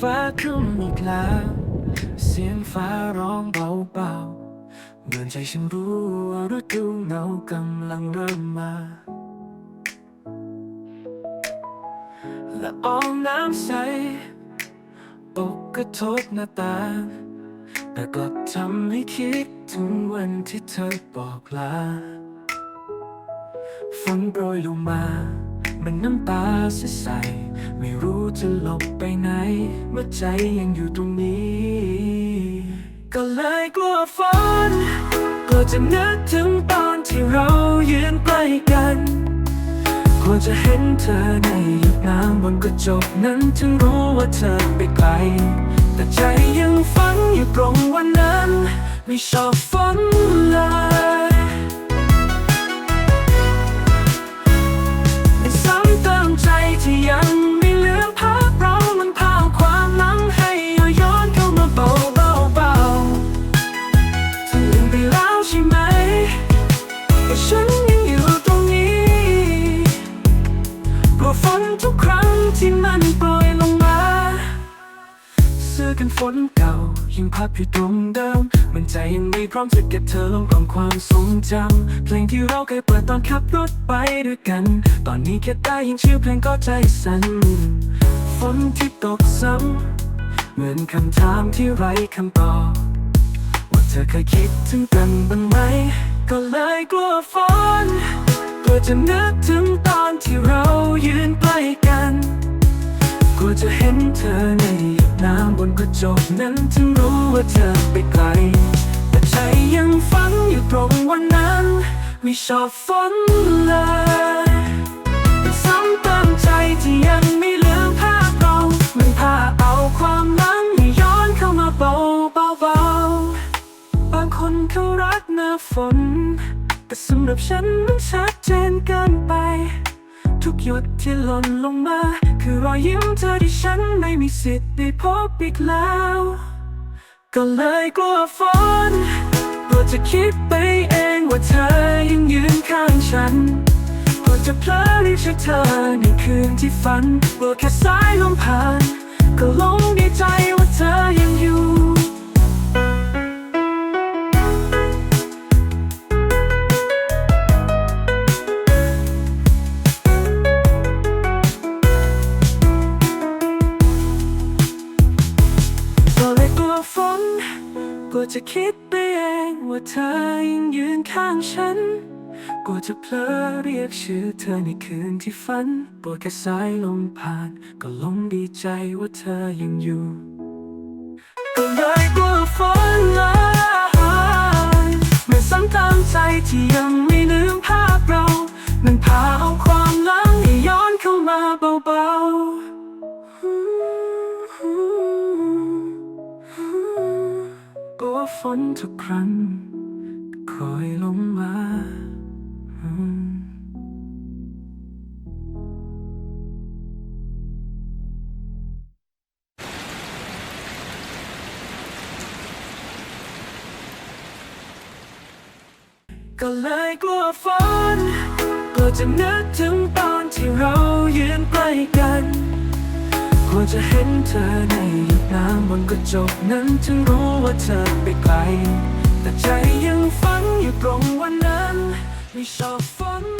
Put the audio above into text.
ฟ้าครึ้มอีกแล้วเสียงฟ้าร้องเบาๆ เหมือนใจฉันรู้ว่าฤดูหนาวกำลังเริ่มมา และอองน้ำใสตกกระทบหน้าต่างแต่กลับทำให้คิดถึงวันที่เธอบอกลาฝนโปรยลงมา มันน้ำตาใสๆไม่รู้จะหลบไปไหน เมื่อใจยังอยู่ตรงนี้ ก็เลยกลัวฝนกลัวจะนึกถึงตอนที่เรายืนใกล้กันกลัวจะเห็นเธอในหยดน้ำบนกระจกนั้นถึงรู้ว่าเธอไปไกล แต่ใจยังฝันอยู่ตรงวันนั้น ไม่ชอบฝนเลย อกันฝนเก่า ยังพับอยู่ตรงเดิม มันใจยังไม่พร้อมจะเก็บเธอลงกล่องความทรงจำ เพลงที่เราเคยเปิดตอนขับรถไปด้วยกัน ตอนนี้แค่ได้ยินชื่อเพลงก็ใจสั่น ฝนที่ตกซ้ำ เหมือนคำถามที่ไร้คำตอบ ว่าเธอเคยคิดถึงกันบ้างไหม ก็เลยกลัวฝนกลัวจะนึกถึงตอนที่เรายืนใกล้กัน กลัวจะเห็นเธอในหยดน้ำบนกระจกนั้นถึงรู้ว่าเธอไปไกล แต่ใจยังฝันอยู่ตรงวันนั้น ไม่ชอบฝนเลยซ้ำเติมใจที่ยังไม่ลืมภาพเรามันพาเอาความหลังให้ย้อนเข้ามาเบาเบาเบาบางคนเขารักหน้าฝน แต่สำหรับฉันมันชัดเจนเกินไป ทุกหยดที่หล่นลงมา คือรอยยิ้มเธอที่ฉันไม่มีสิทธิ์ได้พบอีกแล้ว ก็เลยกลัวฝนกลัวจะคิดไปเองว่าเธอยังยืนข้างฉันกลัวจะเพลอเรียกชื่อเธอในคืนที่ฝันกลัวแค่สายลมผ่าน ก็ลงในใจ กลัวจะคิดไปเองว่าเธอยังยืนข้างฉันกลัวจะเพลอเรียกชื่อเธอในคืนที่ฝันปวดแค่สายลมผ่าน ก็ลงดีใจว่าเธอยังอยู่ ก็เลยกลัวฝนเลยไม่ซ้ำตามใจที่ยัง ฝนทุกครั้งคอยลงมา ก็เลยกลัวฝนกลัวจะนึกถึงตอนที่เรายืนใกล้กัน จะเห็นเธอในหยดน้ำบนกระจกนั้นถึงรู้ว่าเธอไปไกล แต่ใจยังฝันอยู่ตรงวันนั้น ไม่ชอบฝน